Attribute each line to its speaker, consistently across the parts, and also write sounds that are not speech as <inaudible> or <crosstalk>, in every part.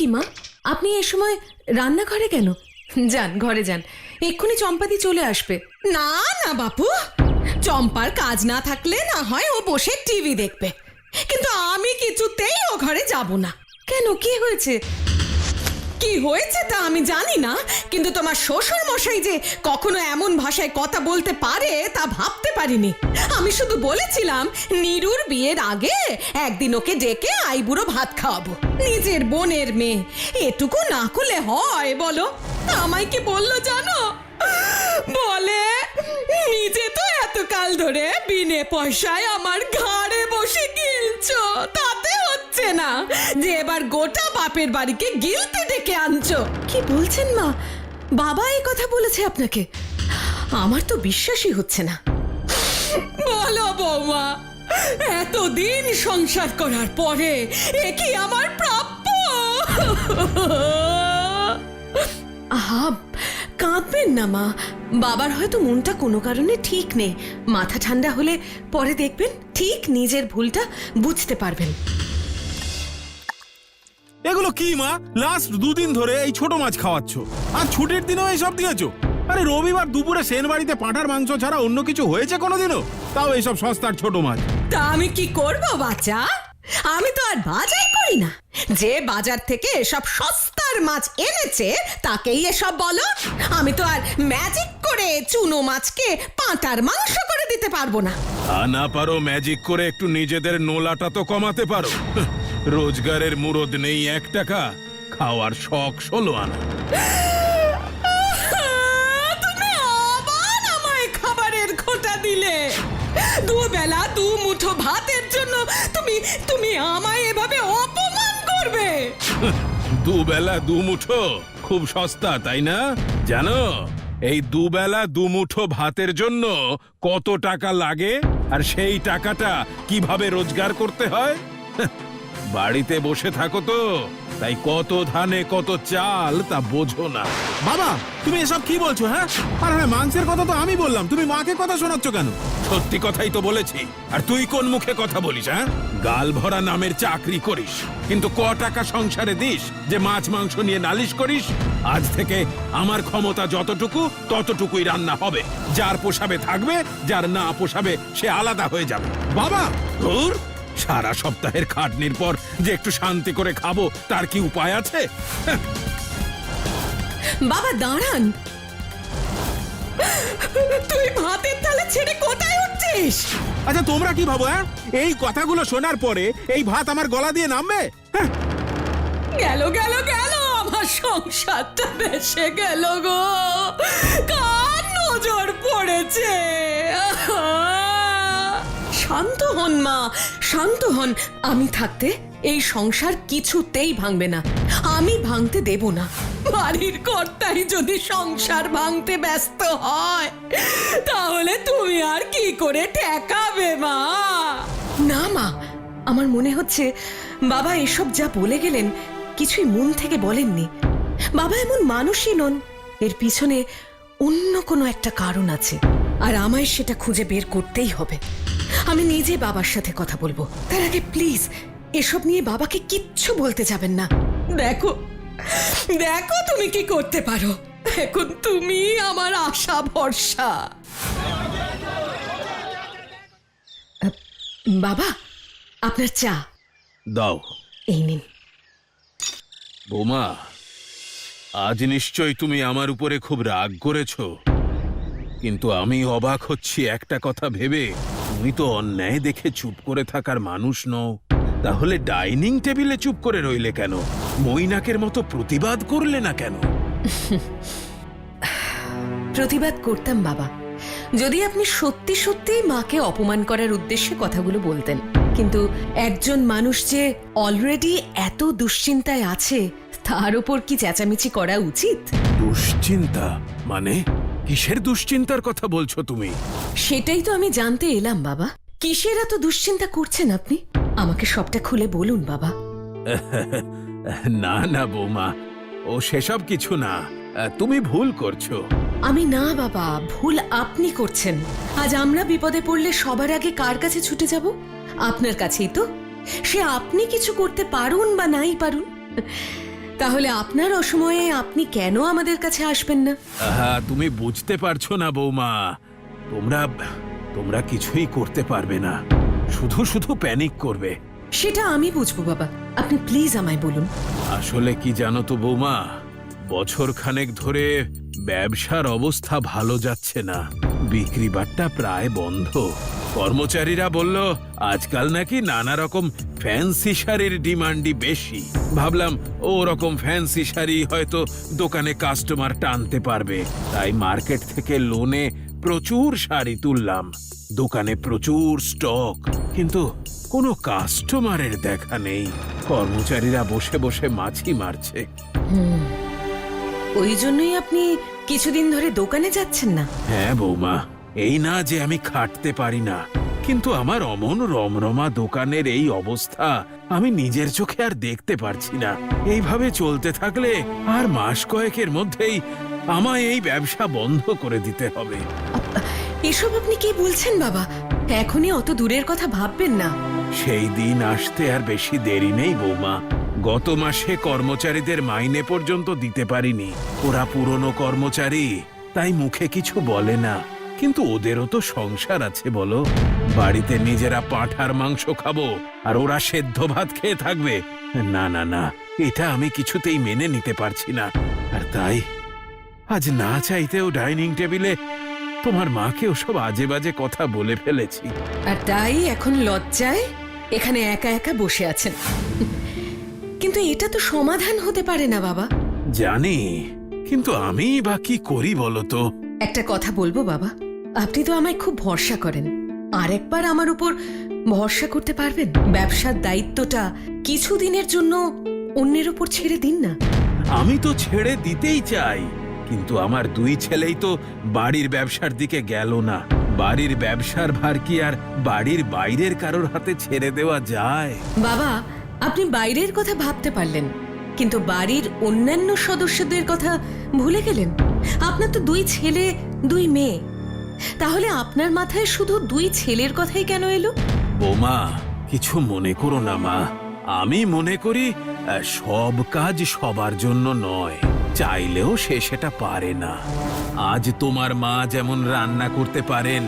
Speaker 1: কি মা? আপনি এ সময় রান্নাঘরে কেন? যান ঘরে যান। এক্ষুনি চম্পাদি চলে আসবে।
Speaker 2: না না বাপু। চম্পার কাজ না থাকলে না হয় ও বসে টিভি দেখবে। কিন্তু আমি কিছুতেই ও ঘরে যাব না।
Speaker 1: কেন? কি হয়েছে?
Speaker 2: কি হয়েছে তা আমি জানি না কিন্তু তোমার শ্বশুর মশাই যে কখনো এমন ভাষায় কথা বলতে পারে তা ভাবতে পারিনি। আমি শুধু বলেছিলাম, নিরুর বিয়ের আগে একদিন ওকে ডেকে আইবুড়ো ভাত খাওয়াবো। নিজের বোনের মেয়ে। এটুকু না করলে হয়, বলো। আমায় কি বলল জানো? বলে, নিজে তো এতকাল ধরে বিনে পয়সায় আমার ঘাড়ে বসে গিলছো। তাতে হচ্ছে না যে এবার গোটা বাপের বাড়িকে গিলতে ডেকে আনছো।
Speaker 1: কি বলছেন মা? বাবা এই কথা বলেছে আপনাকে। আমার তো বিশ্বাসই হচ্ছে না।
Speaker 2: বলো বৌমা এতদিন সংসার করার পরে এ কি আমার প্রাপ্য?
Speaker 1: আহা কাঁদবেন না মা। বাবার হয়তো মনটা কোনো কারণে ঠিক নেই। মাথা ঠান্ডা হলে পরে দেখবেন ঠিক নিজের ভুলটা বুঝতে পারবেন।
Speaker 3: এগুলো কি মা? লাস্ট দুদিন ধরে এই ছোট মাছ খাওয়াচ্ছ। আর ছুটির দিনেও এইসব দিয়েছ? আরে রবিবার দুপুরে সেন বাড়িতে পাঁঠার মাংস ছাড়া অন্য কিছু হয়েছে কোনোদিনও? তাও এইসব সস্তার ছোট মাছ।
Speaker 2: তা আমি কি করব বাচ্চা? আমি তো আর বাজার করি না। যে বাজার থেকে এসব সস্তার মাছ এনেছে তাকেই এসব বলো। আমি তো আর ম্যাজিক করে চুনো মাছকে পাঁটার মাংস করে দিতে পারব না।
Speaker 3: তা না পারো ম্যাজিক করে একটু নিজেদের নোলাটা তো কমাতে পারো। রোজগারের মুরদ নেই এক টাকা খাওয়ার শখ ষোলো আনা।
Speaker 2: দিলে। দুবেলা দু মুঠো ভাতের জন্য তুমি তুমি আমায় এভাবে অপমান করবে।
Speaker 3: দুবেলা দুমুঠো খুব সস্তা, তাই না? জানো, এই দুবেলা দুমুঠো ভাতের জন্য কত টাকা লাগে? আর সেই টাকাটা কীভাবে রোজগার করতে হয়? <laughs> বাড়িতে বসে থাকো তো। তাই কত ধানে কত চাল তা বোঝো না। বাবা তুমি এসব কি বলছো হ্যাঁ? আর হ্যাঁ মাংসের কথা তো আমি বললাম। তুমি মাকে কথা শোনাচ্ছ কেন? সত্যি কথাই তো বলেছি। আর তুই কোন মুখে কথা বলিস হ্যাঁ? গাল ভরা নামের চাকরি করিস কিন্তু ক টাকা সংসারে দিস যে মাছ মাংস নিয়ে নালিশ করিস আজ থেকে আমার ক্ষমতা যতটুকু ততটুকুই রান্না হবে। যার পোষাবে থাকবে যার না পোষাবে সে আলাদা হয়ে যাবে। বাবা! ধুর! সারা সপ্তাহের খাটনির পর যে একটু শান্তি করে খাব তার কি উপায় আছে?
Speaker 2: বাবা দাঁড়ান। তুই ভাতের থালা ছেড়ে কোথায় উঠছিস?
Speaker 3: আচ্ছা তোমরা কি ভাবো হ্যাঁ? এই কথাগুলো শোনার পরে এই ভাত আমার গলা দিয়ে নামবে? হ্যাঁ,
Speaker 2: গেল গেল গেল আমার সংসারটা বেসে গেল গো। কার নজর পড়েছে?
Speaker 1: শান্ত হন, মা। শান্ত হন। আমি থাকতে এই সংসার কিছুতেই ভাঙবে না। আমি ভাঙতে দেব না।
Speaker 2: বাড়ির কর্তাই যদি সংসার ভাঙতে ব্যস্ত হয়, তাহলে তুমি আর কি করে ঠেকাবে, মা?
Speaker 1: না, মা। আমার মনে হচ্ছে বাবা এসব যা বলে গেলেন কিছুই মন থেকে বলেননি। বাবা এমন মানুষই নন। এর পিছনে অন্য কোনো একটা কারণ আছে। আর আমায় সেটা খুঁজে বের করতেই হবে। আমি নিজে বাবার সাথে কথা বলব। তার আগে প্লিজ এসব নিয়ে বাবাকে কিচ্ছু বলতে যাবেন না।
Speaker 2: দেখো দেখো তুমি কি করতে পারো। এখন তুমি আমার আশা ভরসা।
Speaker 1: বাবা আপনার চা।
Speaker 3: দাও।
Speaker 1: এই নিন।
Speaker 3: বোমা আজ নিশ্চয় তুমি আমার উপরে খুব রাগ করেছ। কিন্তু আমি অবাক হচ্ছি একটা কথা ভেবে। তুমি তো অন্যায় দেখে চুপ করে থাকার মানুষ নও। তাহলে ডাইনিং টেবিলে চুপ করে রইলে কেন? মৈনাকের মতো প্রতিবাদ করলে না কেন?
Speaker 1: প্রতিবাদ করতাম বাবা। যদি আপনি সত্যি সত্যি মাকে অপমান করার উদ্দেশ্যে কথাগুলো বলতেন কিন্তু একজন মানুষ যে অলরেডি এত দুশ্চিন্তায় আছে তার উপর কি চেঁচামেচি করা উচিত?
Speaker 3: দুশ্চিন্তা? মানে? কিসের দুশ্চিন্তার কথা বলছো তুমি?
Speaker 1: সেটাই তো আমি জানতে এলাম বাবা। কিসের এত দুশ্চিন্তা করছেন আপনি? আমাকে সবটা খুলে বলুন বাবা। <laughs>
Speaker 3: না না বৌমা ও সেসব কিছু না। তুমি ভুল করছ।
Speaker 1: আমি না বাবা ভুল আপনি করছেন। আজ আমরা বিপদে পড়লে সবার আগে কার কাছে ছুটে যাব? আপনার কাছেই তো। সে আপনি কিছু করতে পারুন বা নাই পারুন?
Speaker 2: তাহলে আপনার অসময়ে আপনি কেন আমাদের কাছে আসবেন না?
Speaker 3: আহা তুমি বুঝতে পারছ না বৌমা। তোমরা তোমরা কিছুই করতে পারবে না। শুধু শুধু প্যানিক করবে।
Speaker 2: সেটা আমি বুঝব বাবা। আপনি প্লিজ আমায় বলুন।
Speaker 3: আসলে কি জানো তো বৌমা? বছর খানেক ধরে ব্যবসার অবস্থা ভালো যাচ্ছে না। বিক্রি বাট্টা প্রায় বন্ধ। কর্মচারীরা বলল আজকাল নাকি নানা রকম ফ্যান্সি শাড়ির ডিমান্ডই বেশি। ভাবলাম ও রকম ফ্যান্সি শাড়ি হয়তো দোকানে কাস্টমার টানতে পারবে। তাই মার্কেট থেকে লোনে প্রচুর শাড়ি তুললাম। দোকানে প্রচুর স্টক কিন্তু কোনো কাস্টমারের দেখা নেই। কর্মচারীরা বসে বসে মাছি মারছে।
Speaker 2: ওই জন্যই আপনি কিছুদিন ধরে দোকানে যাচ্ছেন না?
Speaker 3: হ্যাঁ বৌমা। এই না যে আমি খাটতে পারি না। কিন্তু আমার অমন রমরমা দোকানের এই অবস্থা আমি নিজের চোখে আর দেখতে পারছি না। এইভাবে চলতে থাকলে আর মাস কয়েকের মধ্যেই আমায় এই ব্যবসা বন্ধ করে দিতে হবে।
Speaker 2: এসব আপনি কি বলছেন বাবা? এখনই অত দূরের কথা ভাববেন না।
Speaker 3: সেই দিন আসতে আর বেশি দেরি নেই বৌমা। গত মাসে কর্মচারীদের মাইনে পর্যন্ত দিতে পারিনি। ওরা পুরনো কর্মচারী তাই মুখে কিছু বলে না। কিন্তু ওদেরও তো সংসার আছে বলো। বাড়িতে নিজেরা পাঁঠার মাংস খাব আর ওরা সেদ্ধ ভাত খেয়ে থাকবে। না না না এটা আমি কিছুতেই মেনে নিতে পারছি না। আর তাই আজ না চাইতেও ডাইনিং টেবিলে তোমার মাকে ওসব আজে বাজে কথা বলে ফেলেছি।
Speaker 2: আর তাই এখন লজ্জায় এখানে একা একা বসে আছেন। কিন্তু এটা তো সমাধান হতে পারে না বাবা।
Speaker 3: জানি কিন্তু আমি বা কি করি বলো তো?
Speaker 2: একটা কথা বলব বাবা। আপনি তো আমায় খুব ভরসা করেন। আরেকবার আমার উপর ভরসা করতে পারবেন? ব্যবসার দায়িত্বটা কিছুদিনের জন্য অন্যের উপর ছেড়ে দিন না।
Speaker 3: আমি তো ছেড়ে দিতেই চাই কিন্তু আমার দুই ছেলেই তো বাড়ির ব্যবসার দিকে গেল না। বাড়ির ব্যবসার ভার কি আর বাড়ির বাইরের কারোর হাতে ছেড়ে দেওয়া যায়?
Speaker 2: বাবা আপনি বাইরের কথা ভাবতে পারলেন কিন্তু বাড়ির অন্যান্য সদস্যদের কথা ভুলে গেলেন। আপনার তো দুই ছেলে দুই মেয়ে। তাহলে আপনার মাথায় শুধু দুই ছেলের কথাই কেন এলো?
Speaker 3: বোমা, কিছু মনে করো না, মা। আমি মনে করি সব কাজ সবার জন্য নয়। চাইলেও সে সেটা পারে না। আজ তোমার মা যেমন রান্না করতে পারেন,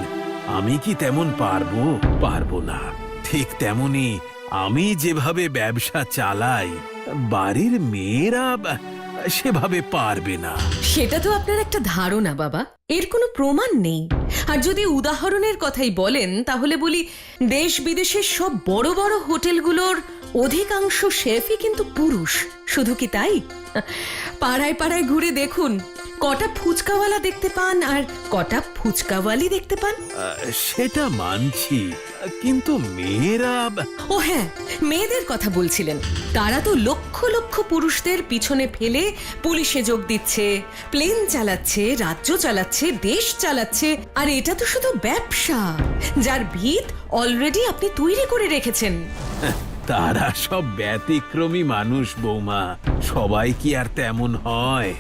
Speaker 3: আমি কি তেমন পারব? পারব না। ঠিক তেমনি আমি যেভাবে ব্যবসা চালাই, বাড়ির মেয়েরা সেভাবে পারবে না।
Speaker 2: সেটা তো আপনার একটা ধারণা, বাবা। এর কোনো প্রমাণ নেই। আর যদি উদাহরণের কথাই বলেন, তাহলে বলি দেশ বিদেশের সব বড় বড় হোটেলগুলোর অধিকাংশ শেফই কিন্তু পুরুষ। শুধু কি তাই? পাড়ায় পাড়ায় ঘুরে দেখুন কটা ফুচকাওয়ালা দেখতে পান আর কটা ফুচকাওয়ালি দেখতে পান?
Speaker 3: আহ, সেটা মানছি কিন্তু মেয়েরা
Speaker 2: ও হ্যাঁ মেয়েদের কথা বলছিলেন। তারা তো লক্ষ লক্ষ পুরুষদের পিছনে ফেলে পুলিশে যোগ দিচ্ছে প্লেন চালাচ্ছে রাজ্য চালাচ্ছে দেশ চালাচ্ছে আর এটা তো শুধু ব্যবসা যার ভিত অলরেডি আপনি তৈরি করে রেখেছেন।
Speaker 3: তারা সব ব্যতিক্রমী মানুষ, বৌমা। সবাই কি আর তেমন হয়?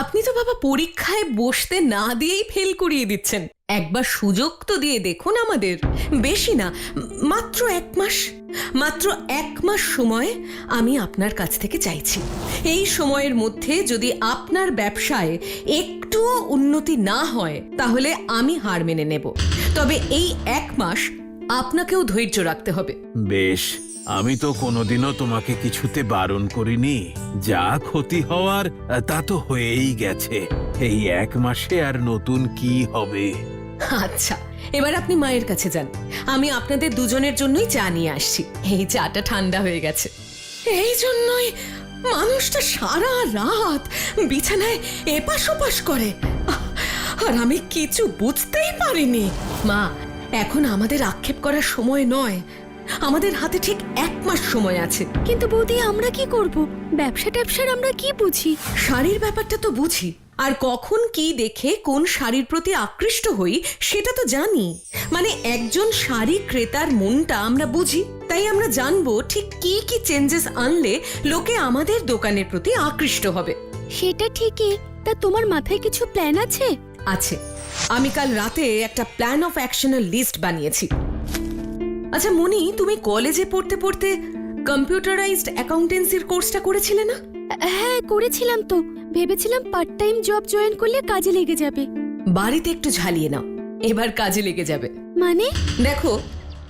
Speaker 2: আপনি তো বাবা পরীক্ষায় বসতে না দিয়েই ফেল করিয়ে দিচ্ছেন। একবার সুযোগ তো দিয়ে দেখুন আমাদের। বেশি না, মাত্র এক মাস, মাত্র এক মাস সময় আমি আপনার কাছ থেকে চাইছি। এই সময়ের মধ্যে যদি আপনার ব্যবসায় একটুও উন্নতি না হয়, তাহলে আমি হার মেনে নেব। তবে এই এক মাস আপনাকেও ধৈর্য রাখতে হবে।
Speaker 3: বেশ আমি তো কোনোদিনও তোমাকে কিছুতে বারণ করিনি। যা ক্ষতি হওয়ার তা তো হয়েই গেছে। এই এক মাসে আর নতুন কি হবে?
Speaker 2: আচ্ছা এবার আপনি মায়ের কাছে যান। আমি আপনাদের দুজনের জন্যই চা নিয়ে আসছি। এই চাটা ঠান্ডা হয়ে গেছে। এই জন্যই মানুষটা সারা রাত বিছানায় এপাশ ওপাশ করে। আর আমি কিছু বুঝতেই পারিনি। মা এখন আমাদের আক্ষেপ করার সময় নয়। আমাদের হাতে ঠিক এক মাস সময় আছে।
Speaker 4: কিন্তু বৌদি আমরা কি করব? ব্যবসা ট্যাবসার আমরা কি বুঝি?
Speaker 2: শাড়ির ব্যাপারটা তো বুঝি। আর কখন কি দেখে কোন শাড়ির প্রতি আকৃষ্ট হই সেটা তো জানি। মানে একজন শাড়ি ক্রেতার মনটা আমরা বুঝি। তাই আমরা জানব ঠিক কি কি চেঞ্জেস আনলে লোকে আমাদের দোকানের প্রতি আকৃষ্ট হবে।
Speaker 4: সেটা ঠিকই। তা তোমার মাথায় কিছু প্ল্যান আছে?
Speaker 2: আছে। আমি কাল রাতে একটা প্ল্যান অফ অ্যাকশনের লিস্ট বানিয়েছি। আচ্ছা মনি তুমি কলেজে পড়তে পড়তে কম্পিউটারাইজড অ্যাকাউন্টেন্সির কোর্সটা করেছিলে না?
Speaker 4: হ্যাঁ করেছিলাম তো। ভেবেছিলাম পার্ট টাইম জব জয়েন করলে কাজে লেগে যাবে।
Speaker 2: বাড়িতে একটু ঝালিয়ে নাও এবার কাজে লেগে যাবে।
Speaker 4: মানে?
Speaker 2: দেখো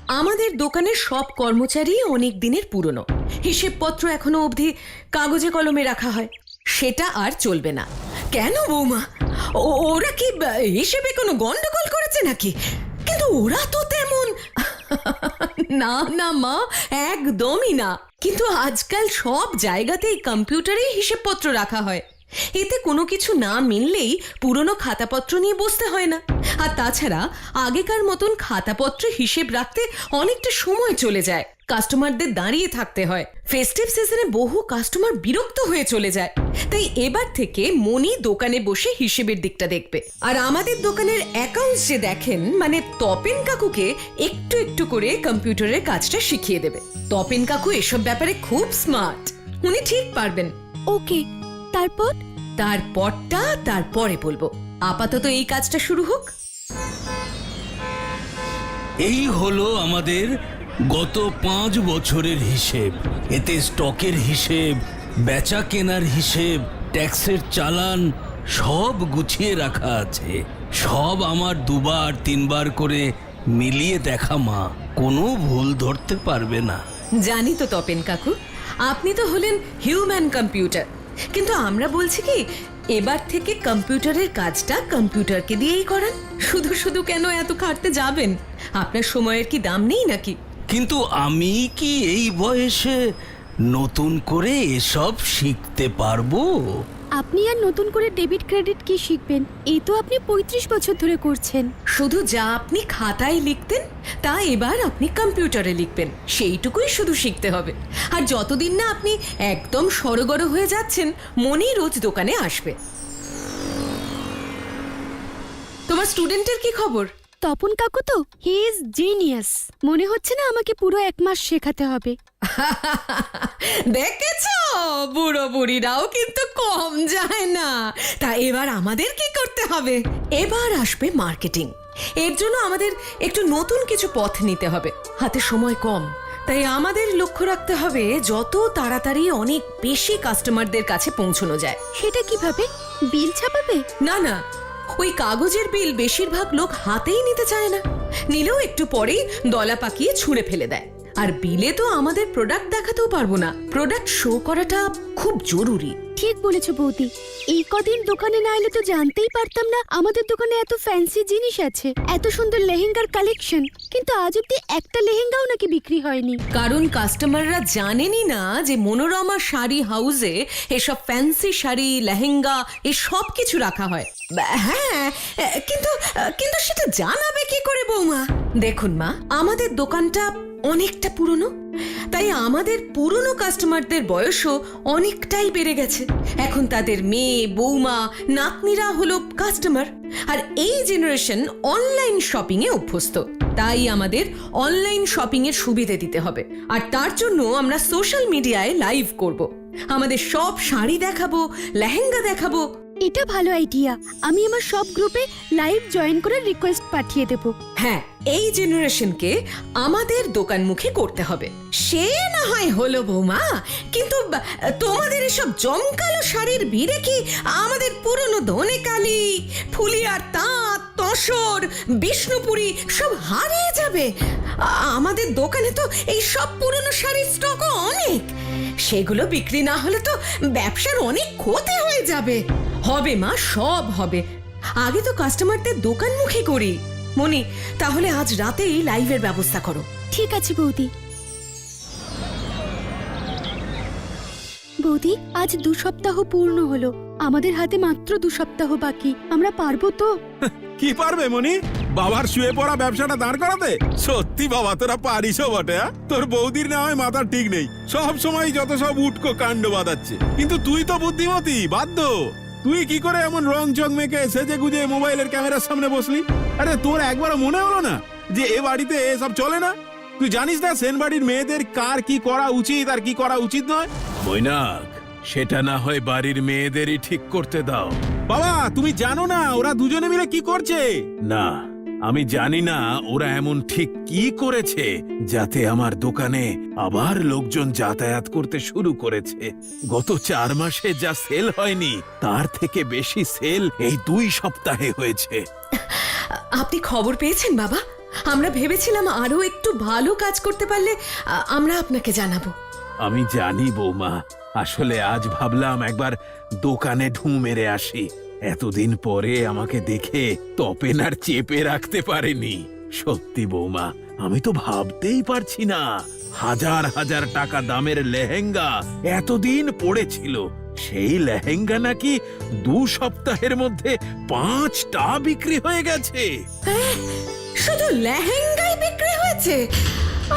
Speaker 2: আমাদের দোকানের সব কর্মচারী অনেক দিনের পুরনো। হিসেবপত্র এখনও অবধি কাগজে কলমে রাখা হয়। সেটা আর চলবে না। কেন বৌমা? ওরা কি হিসেবে কোনো গন্ডগোল করেছে নাকি? কিন্তু ওরা তো তেমন না না, মা, একদমই না। কিন্তু আজকাল সব জায়গাতেই কম্পিউটারেই হিসেবপত্র রাখা হয়। এতে কোনো কিছু না মিললেই পুরনো খাতাপত্র নিয়ে বসতে হয় না। আর তাছাড়া আগেকার মতন খাতাপত্রে হিসেব রাখতে অনেকটা সময় চলে যায়। কাস্টমারদের দাঁড়িয়ে থাকতে হয়। ফেস্টিভ সিজনে বহু কাস্টমার বিরক্ত হয়ে চলে যায়। তাই এবার থেকে মনি দোকানে বসে হিসেবের দিকটা দেখবে। আর আমাদের দোকানের অ্যাকাউন্টস যে দেখেন মানে তপেন কাকুকে একটু একটু করে কম্পিউটারের কাজটা শিখিয়ে দেবে। তপেন কাকু এসব ব্যাপারে খুব স্মার্ট উনি ঠিক পারবেন।
Speaker 4: ওকে তারপর?
Speaker 2: তারপরটা তারপরে বলব। আপাতত এই কাজটা শুরু হোক।
Speaker 5: এই হলো আমাদের গত পাঁচ বছরের হিসেব। এতে স্টকের হিসেব বেচা কেনার হিসেব ট্যাক্সের চালান সব গুছিয়ে রাখা আছে। সব আমার দুবার তিনবার করে মিলিয়ে দেখা মা। কোনো ভুল ধরতে পারবে না।
Speaker 2: জানি তো তপেন কাকু আপনি তো হলেন হিউম্যান কম্পিউটার। কিন্তু আমরা বলছি কি, এবার থেকে কম্পিউটারের কাজটা কম্পিউটারকে দিয়েই করান। শুধু শুধু কেন এত খাটতে যাবেন? আপনার সময়ের কি দাম নেই নাকি?
Speaker 5: কিন্তু আমি কি এই বয়সে নতুন করে এসব শিখতে পারব?
Speaker 4: আপনি আর নতুন করে ডেবিট ক্রেডিট কি শিখবেন? এই তো আপনি পঁয়ত্রিশ বছর ধরে করছেন।
Speaker 2: শুধু যা আপনি খাতায় লিখতেন, তা এবার আপনি কম্পিউটারে লিখবেন। সেইটুকুই শুধু শিখতে হবে। আর যতদিন না আপনি একদম সরগর হয়ে যাচ্ছেন, মনেই রোজ দোকানে আসবে। তোমার স্টুডেন্টের কি খবর?
Speaker 4: তপন কাকু তো? হি ইজ জিনিয়াস মনে হচ্ছে না আমাকে পুরো এক মাস শেখাতে হবে। <laughs>
Speaker 2: দেখেছ? বুড়ো বুড়িরাও কিন্তু কম যায় না। তা এবার আমাদের কি করতে হবে? এবার আসবে মার্কেটিং এর জন্য আমাদের একটু নতুন কিছু পথ নিতে হবে। হাতে সময় কম। তাই আমাদের লক্ষ্য রাখতে হবে যত তাড়াতাড়ি অনেক বেশি কাস্টমারদের কাছে পৌঁছানো যায়।
Speaker 4: সেটা কীভাবে? বিল ছাপাবে?
Speaker 2: না না। ওই কাগজের বিল বেশিরভাগ লোক হাতেই নিতে চায় না। নিলেও একটু পরেই দলা পাকিয়ে ছুঁড়ে ফেলে দেয়। আর বিলে তো আমাদের প্রোডাক্ট দেখাতেও পারব না। প্রোডাক্ট শো করাটা খুব জরুরি।
Speaker 4: ঠিক বলেছ বৌদি। এই কদিন দোকানে না এলে তো জানতেই পারতাম না আমাদের দোকানে এত ফ্যান্সি জিনিস আছে এত সুন্দর লেহেঙ্গার কালেকশন কিন্তু আজ অব্দি একটা লেহেঙ্গাও নাকি বিক্রি হয়নি।
Speaker 2: কারণ কাস্টমাররা জানেনই না যে মনোরমা শাড়ি হাউসে এসব ফ্যান্সি শাড়ি লেহেঙ্গা এ সব কিছু রাখা হয়। হ্যাঁ কিন্তু কিন্তু সেটা জানাবে কি করে বৌমা? দেখুন মা আমাদের দোকানটা অনেকটা পুরনো? তাই আমাদের পুরনো কাস্টমারদের বয়সও অনেকটাই বেড়ে গেছে। এখন তাদের মেয়ে, বৌমা, নাতনিরা হলো কাস্টমার। আর এই জেনারেশন অনলাইন শপিংয়ে অভ্যস্ত। তাই আমাদের অনলাইন শপিংয়ের সুবিধে দিতে হবে। আর তার জন্য আমরা সোশ্যাল মিডিয়ায় লাইভ করব। আমাদের সব শাড়ি দেখাবো, লেহেঙ্গা দেখাবো
Speaker 4: এটা ভালো আইডিয়া আমি আমার সব গ্রুপে লাইভ জয়েন করে রিকোয়েস্ট পাঠিয়ে দেব।
Speaker 2: হ্যাঁ এই জেনারেশনকে আমাদের দোকান মুখে করতে হবে। সে না হয় হলো বৌমা, কিন্তু তোমাদের এসব জমকালো শাড়ির ভিড়ে কি আমাদের পুরনো ধনে কালি ফুলিয়ার তাঁত, তসর, বিষ্ণুপুরি সব হারিয়ে যাবে? আমাদের দোকানে তো এই সব পুরনো শাড়ির স্টকও অনেক। সেগুলো বিক্রি না হলে তো ব্যবসার অনেক ক্ষতি হয়ে যাবে। হবে মা সব হবে। আগে তো কাস্টমারদের দোকান মুখে করি। মনি তাহলে আজ রাতেই লাইভের ব্যবস্থা করো।
Speaker 4: ঠিক আছে বৌদি। বৌদি আজ দু সপ্তাহ পূর্ণ হলো। আমাদের হাতে মাত্র দু সপ্তাহ বাকি। আমরা পারব তো? <laughs>
Speaker 3: কি পারবে মনি? বাবার শুয়ে পড়া ব্যবসাটা দাঁড় করাতে? সত্যি বাবা তোরা পারিসও বটে? তোর বৌদির না হয় মাথার ঠিক নেই। সব সময় যত সব উটকো কাণ্ড বাঁধাচ্ছে। কিন্তু তুই তো বুদ্ধিমতী বাধ্য। তুই কি করে এমন রং চং মেখে সেজে গুজে মোবাইলের ক্যামেরার সামনে বসলি? আরে তোর একবারও মনে হলো না যে এ বাড়িতে এসব চলে না? তুই জানিস না সেন বাড়ির মেয়েদের কার কি করা উচিত আর কি করা উচিত নয়? বৈনাক সেটা না হয় বাড়ির মেয়েদেরই ঠিক করতে দাও। বাবা তুমি জানো না ওরা দুজনে মিলে কি করছে? না। আমি জানি না ওরা এমন ঠিক কি করেছে যাতে আমার দোকানে আবার লোকজন যাতায়াত করতে শুরু করেছে। গত চার মাসে যা সেল হয়নি তার থেকে বেশি সেল এই দুই সপ্তাহে হয়েছে।
Speaker 2: আপনি খবর পেয়েছেন বাবা? আমরা ভেবেছিলাম আরও একটু ভালো কাজ করতে পারলে আমরা আপনাকে জানাব।
Speaker 3: আমি জানি বৌমা আসলে আজ ভাবলাম একবার দোকানে ঢু মেরে আসি। এতদিন পরে আমাকে দেখে তপেন আর চেপে রাখতে পারেনি। সত্যি বৌমা, আমি তো ভাবতেই পারছি না। হাজার হাজার টাকা দামের লেহেঙ্গা এতদিন পড়েছিল। সেই লেহেঙ্গা নাকি দু সপ্তাহের মধ্যে পাঁচটা বিক্রি হয়ে গেছে।
Speaker 6: শুধু লেহেঙ্গাই বিক্রি হয়েছে।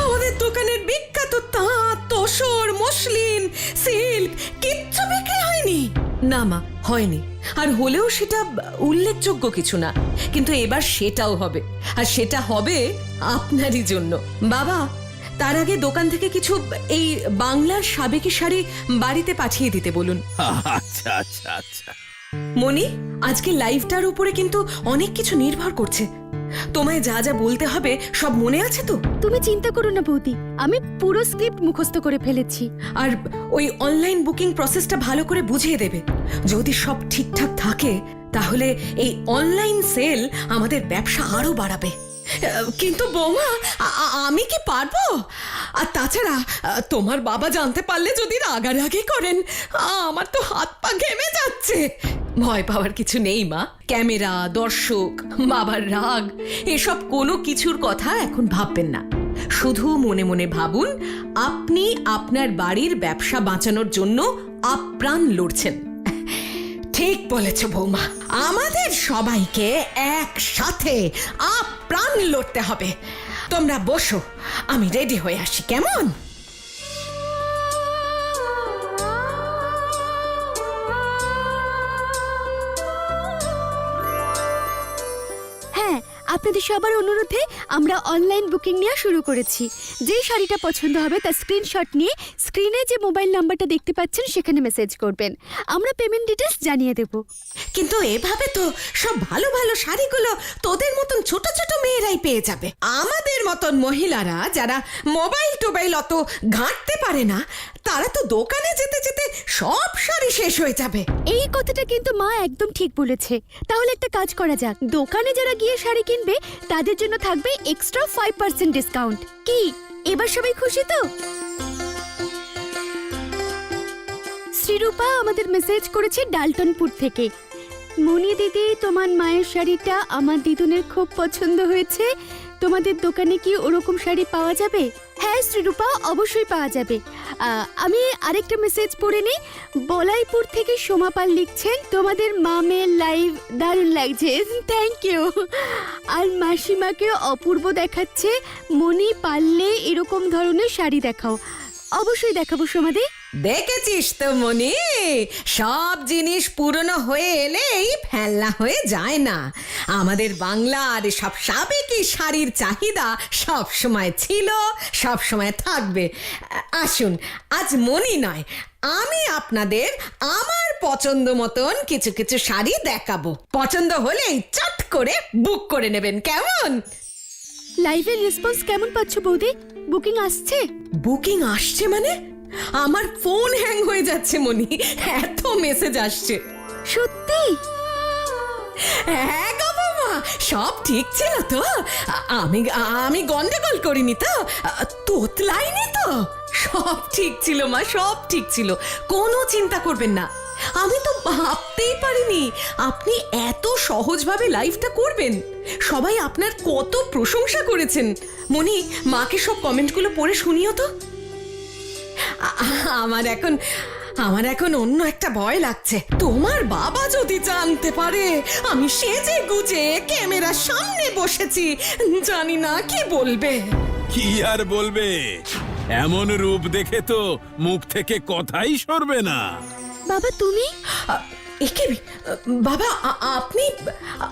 Speaker 6: আমাদের দোকানের বিখ্যাত তাঁত তোসর মসলিন, সিল্ক কিচ্ছু বিক্রি হয়নি।
Speaker 2: না মা হয়নি। আর হলেও সেটা উল্লেখযোগ্য কিছু না। কিন্তু এবার সেটাও হবে। আর সেটা হবে আপনারই জন্য। বাবা তার আগে দোকান থেকে কিছু এই বাংলার সাবেকি শাড়ি বাড়িতে পাঠিয়ে দিতে বলুন। <laughs>
Speaker 3: আচ্ছা আচ্ছা আচ্ছা।
Speaker 2: মনি আজকে লাইভটার উপরে কিন্তু অনেক কিছু নির্ভর করছে। তোমায় যা যা বলতে হবে সব মনে আছে তো?
Speaker 4: তুমি চিন্তা করো না বৌদি আমি পুরো স্ক্রিপ্ট মুখস্থ করে ফেলেছি।
Speaker 2: আর ওই অনলাইন বুকিং প্রসেসটা ভালো করে বুঝিয়ে দেবে। যদি সব ঠিকঠাক থাকে তাহলে এই অনলাইন সেল আমাদের ব্যবসা আরও বাড়াবে।
Speaker 6: কিন্তু বৌমা আমি কি পারব? আর তাছাড়া তোমার বাবা জানতে পারলে যদি রাগারাগি করেন আমার তো হাত পা ঘেমে যাচ্ছে।
Speaker 2: ভয় পাওয়ার কিছু নেই, মা। ক্যামেরা, দর্শক, বাবার রাগ, এসব কোনো কিছুর কথা এখন ভাববেন না। শুধু মনে মনে ভাবুন, আপনি আপনার বাড়ির ব্যবসা বাঁচানোর জন্য আপ্রাণ লড়ছেন।
Speaker 6: ঠিক বলেছ, বৌমা। আমাদের সবাইকে একসাথে আপ্রাণ লড়তে হবে। তোমরা বসো, আমি রেডি হয়ে আসি, কেমন?
Speaker 4: আপনাদের সবার অনুরোধে আমরা অনলাইন বুকিং নেওয়া শুরু করেছি। যে শাড়িটা পছন্দ হবে তার স্ক্রিনশট নিয়ে স্ক্রিনে যে মোবাইল নাম্বারটা দেখতে পাচ্ছেন, সেখানে মেসেজ করবেন। আমরা পেমেন্ট ডিটেলস জানিয়ে দেব।
Speaker 6: কিন্তু এভাবে তো সব ভালো ভালো শাড়িগুলো তোদের মতন ছোট ছোট মেয়েরাই পেয়ে যাবে। আমাদের মতন মহিলারা যারা মোবাইল টোবাইল অত ঘাঁটতে পারে না, তারা তো দোকানে যেতে যেতে সব শাড়ি শেষ হয়ে যাবে।
Speaker 4: এই কথাটা কিন্তু মা একদম ঠিক বলেছে। তাহলে একটা কাজ করা যাক। দোকানে যারা গিয়ে শাড়ি কিনবে, তাদের জন্য থাকবে এক্সট্রা ফাইভ পার্সেন্ট ডিসকাউন্ট কি? এবার সবাই খুশি তো? শ্রীরূপা আমাদের মেসেজ করেছে ডালটনপুর থেকে। মনি দিদি, তোমার মায়ের শাড়িটা আমার দিদুনের খুব পছন্দ হয়েছে। তোমাদের দোকানে কি ওরকম শাড়ি পাওয়া যাবে? হ্যাঁ শ্রীরূপা, অবশ্যই পাওয়া যাবে। আমি আরেকটা মেসেজ পড়ে নিই। বলাইপুর থেকে সোমা পাল লিখছেন, তোমাদের মামের লাইভ দারুণ লাগছে। থ্যাংক ইউ আর মাসিমাকে অপূর্ব দেখাচ্ছে। মনি পারলে এরকম ধরনের শাড়ি দেখাও। অবশ্যই দেখাবো সোমাদি।
Speaker 6: দেখেছিস তো মনি? সব জিনিস পুরনো হয়ে এলেই ফেলনা হয়ে যায় না। আমাদের বাংলার সব সাবেকি শাড়ির চাহিদা সব সময় ছিল সব সময় থাকবে। আসুন আজ মনি নয় আমি আপনাদের আমার পছন্দ মতন কিছু কিছু শাড়ি দেখাবো। পছন্দ হলেই চট করে বুক করে নেবেন কেমন?
Speaker 4: লাইভের রেসপন্স কেমন পাচ্ছ বৌদি? বুকিং আসছে?
Speaker 6: বুকিং আসছে মানে? আমার ফোন হ্যাং হয়ে যাচ্ছে মনি। এত মেসেজ আসছে।
Speaker 4: সত্যি?
Speaker 6: হ্যাঁ গো সব ঠিক ছিল তো? আমি আমি গন্ডগোল করিনি তো? তোতলাইনি তো?
Speaker 2: সব ঠিক ছিল মা সব ঠিক ছিল। কোনো চিন্তা করবেন না। আমি তো ভাবতেই পারিনি আপনি এত সহজভাবে লাইফটা করবেন। সবাই আপনার কত প্রশংসা করেছেন। মনি মাকে সব কমেন্টগুলো পড়ে শুনিও তো।
Speaker 6: আমার এখন আমার এখন অন্য একটা ভয় লাগছে। তোমার বাবা যদি জানতে পারে আমি সেজে গুজে ক্যামেরার সামনে বসেছি। জানি না কি বলবে।
Speaker 3: কি আর বলবে? এমন রূপ দেখে তো মুখ থেকে কথাই সরবে না।
Speaker 4: বাবা তুমি?
Speaker 6: একে বাবা আপনি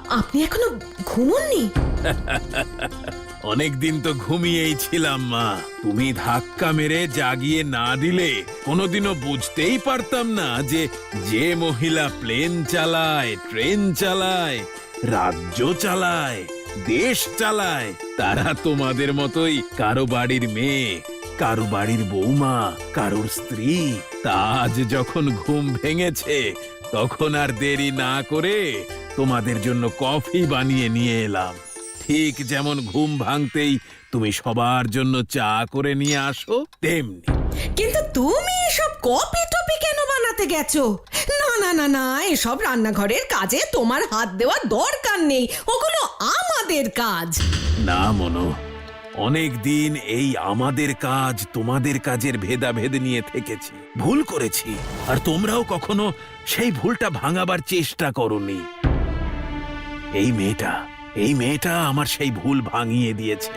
Speaker 6: আপনি এখনও ঘুমননি? <laughs>
Speaker 3: অনেকদিন তো ঘুমিয়েই ছিলাম, মা। তুমি ধাক্কা মেরে জাগিয়ে না দিলে কোনোদিনও বুঝতেই পারতাম না যে যে মহিলা প্লেন চালায়, ট্রেন চালায়, রাজ্য চালায়, দেশ চালায়, তারা তোমাদের মতোই কারও বাড়ির মেয়ে, কারও বাড়ির বৌমা, কারোর স্ত্রী। তা আজ যখন ঘুম ভেঙেছে, তখন আর দেরি না করে তোমাদের জন্য কফি বানিয়ে নিয়ে এলাম। ঠিক যেমন ঘুম ভাঙতেই তুমি সবার জন্য চা করে নিয়ে আসো তেমনি।
Speaker 2: কিন্তু তুমি এসব কপি টপি কেন বানাতে গেছো? না না না না এসব রান্নাঘরের কাজে তোমার হাত দেওয়ার দরকার নেই। ওগুলো আমাদের কাজ।
Speaker 3: না মনো অনেক দিন এই আমাদের কাজ তোমাদের কাজের ভেদাভেদ নিয়ে থেকেছি। ভুল করেছি আর তোমরাও কখনো সেই ভুলটা ভাঙাবার চেষ্টা করনি। এই মেয়েটা এই মেয়েটা আমার সেই ভুল ভাঙিয়ে দিয়েছে।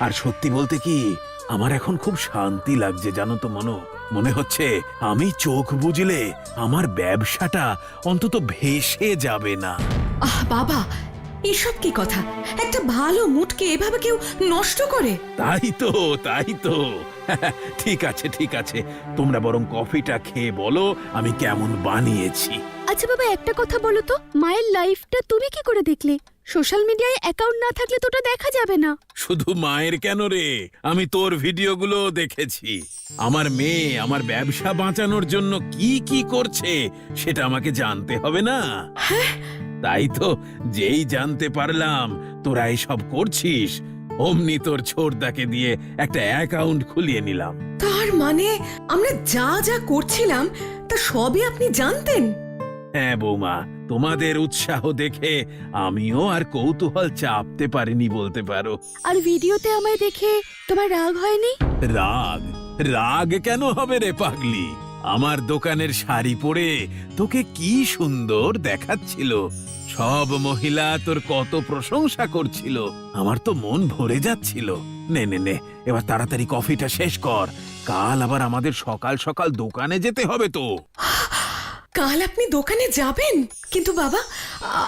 Speaker 3: আর সত্যি বলতে কি আমার এখন খুব শান্তি লাগছে জানো তো মনো? মনে হচ্ছে আমি চোখ বুঝলে আমার ব্যবসাটা অন্তত ভেসে যাবে না।
Speaker 2: আহ বাবা এসব কি কথা? একটা ভালো মুটকে এভাবে কেউ নষ্ট করে?
Speaker 3: তাই তো তাই তো। <laughs> ঠিক আছে ঠিক আছে। তোমরা বরং কফিটা খেয়ে বলো আমি কেমন বানিয়েছি।
Speaker 4: আচ্ছা বাবা একটা কথা বলো তো। মায়ের লাইফটা তুমি কি করে দেখলে? সোশ্যাল মিডিয়ায় অ্যাকাউন্ট না থাকলে তো ওটা দেখা যাবে না।
Speaker 3: শুধু মায়ের কেন রে? আমি তোর ভিডিওগুলো দেখেছি। আমার মেয়ে আমার ব্যবসা বাঁচানোর জন্য কি কি করছে সেটা আমাকে জানতে হবে না। তাই তো যেই জানতে পারলাম তোরা এসব করছিস অমনি তোর ছোটদাকে দিয়ে একটা অ্যাকাউন্ট খুলিয়ে নিলাম।
Speaker 2: তার মানে আমরা যা যা করছিলাম তা সবই আপনি জানতেন?
Speaker 3: হ্যাঁ বৌমা তোমাদের উৎসাহ দেখে আমিও আর কৌতূহল চাপতে পারিনি বলতে পারো।
Speaker 4: আর ভিডিওতে আমায় দেখে তোমার রাগ হয়নি?
Speaker 3: রাগ? রাগ কেন হবে রে পাগলি? আমার দোকানের শাড়ি পরে তোকে কি সুন্দর দেখাচ্ছিল। সব মহিলা তোর কত প্রশংসা করছিল। আমার তো মন ভরে যাচ্ছিল। নে নে নে এবার তাড়াতাড়ি কফিটা শেষ কর। কাল আবার আমাদের সকাল সকাল দোকানে যেতে হবে তো।
Speaker 2: কাল আপনি দোকানে যাবেন? কিন্তু বাবা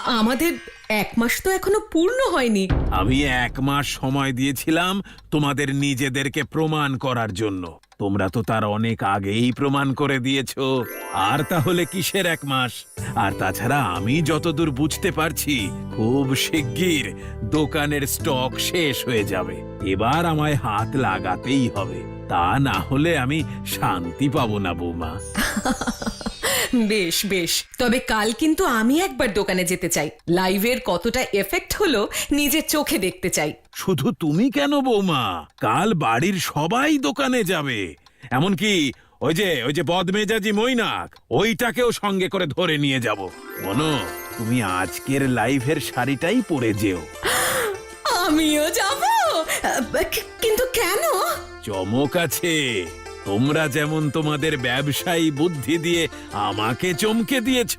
Speaker 2: আমাদের এক মাস তো এখনও পূর্ণ হয়নি।
Speaker 3: আমি এক মাস সময় দিয়েছিলাম তোমাদের নিজেদেরকে প্রমাণ করার জন্য। তোমরা তো তার অনেক আগেই প্রমাণ করে দিয়েছ। আর তাহলে কিসের এক মাস? আর তাছাড়া আমি যতদূর বুঝতে পারছি খুব শিগগির দোকানের স্টক শেষ হয়ে যাবে। এবার আমায় হাত লাগাতেই হবে। তা না হলে আমি শান্তি পাবো না বৌমা। <laughs>
Speaker 2: বেশ বেশ। তবে কাল কিন্তু আমি একবার দোকানে যেতে চাই। লাইভের কতটা এফেক্ট হলো নিজের চোখে দেখতে চাই।
Speaker 3: শুধু তুমি কেন বৌমা? কাল বাড়ির সবাই দোকানে যাবে। এমনকি ওই যে ওই যে বদমেজাজি মৈনাক ওইটাকেও সঙ্গে করে ধরে নিয়ে যাব। মনো তুমি আজকের লাইভের শাড়িটাই পরে যেও।
Speaker 2: আমিও যাব? কিন্তু কেন?
Speaker 3: চমক আছে। তোমরা যেমন তোমাদের ব্যবসায়ী বুদ্ধি দিয়ে আমাকে চমকে দিয়েছ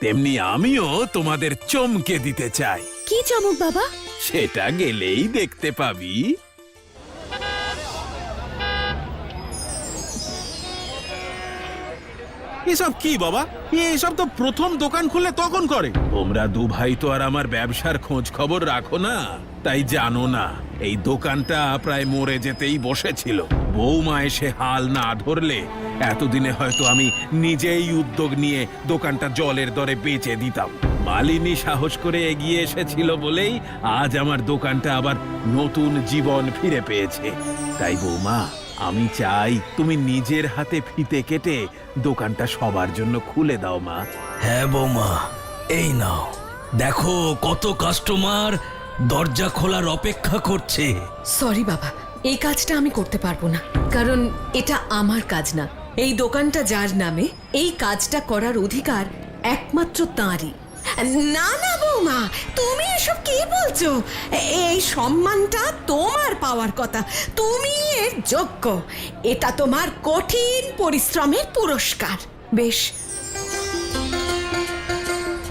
Speaker 3: তেমনি আমিও তোমাদের চমকে দিতে চাই।
Speaker 4: কি চমক বাবা?
Speaker 3: সেটা গেলেই দেখতে পাবি।
Speaker 1: এসব কি বাবা? এসব তো প্রথম দোকান খুললে তখন করে।
Speaker 3: তোমরা দু ভাই তো আর আমার ব্যবসার খোঁজ খবর রাখো না তাই জানো না এই দোকানটা প্রায় মরে যেতেই বসেছিল। বৌমা এসে হাল না ধরলে এতদিনে হয়তো আমি নিজেই উদ্যোগ নিয়ে দোকানটা জলের দরে বেচে দিতাম। মালিনী সাহস করে এগিয়ে এসেছিল বলেই আজ আমার দোকানটা আবার নতুন জীবন ফিরে পেয়েছে। তাই বৌমা আমি চাই তুমি নিজের হাতে ফিতে কেটে দোকানটা সবার জন্য খুলে দাও মা।
Speaker 5: হ্যাঁ বৌমা এই নাও। দেখো কত কাস্টমার দরজা খোলার অপেক্ষা করছে।
Speaker 2: সরি বাবা এই কাজটা আমি করতে পারব না। কারণ এটা আমার কাজ না। এই দোকানটা যার নামে, এই কাজটা করার অধিকার একমাত্র তাঁরই। না না বৌমা, তুমি এসব কি বলছো? এই সম্মানটা তোমার পাওয়ার কথা। তুমি এর যোগ্য। এটা তোমার কঠিন পরিশ্রমের পুরস্কার। বেশ।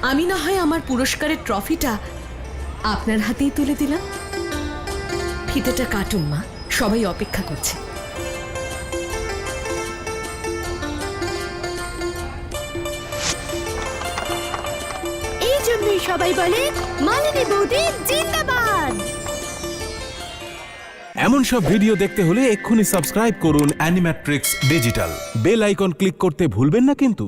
Speaker 2: আমি না হয় আমার পুরস্কারের ট্রফিটা আপনার হাতেই তুলে দিলাম। ফিতেটা কাটুন, মা। সবাই অপেক্ষা করছে।
Speaker 4: এই জন্যই সবাই বলে, মালিনী বৌদি জিন্দাবাদ।
Speaker 1: এমন সব ভিডিও দেখতে হলে এক্ষুনি সাবস্ক্রাইব করুন Animatrix digital. Bell icon click করতে ভুলবেন না কিন্তু।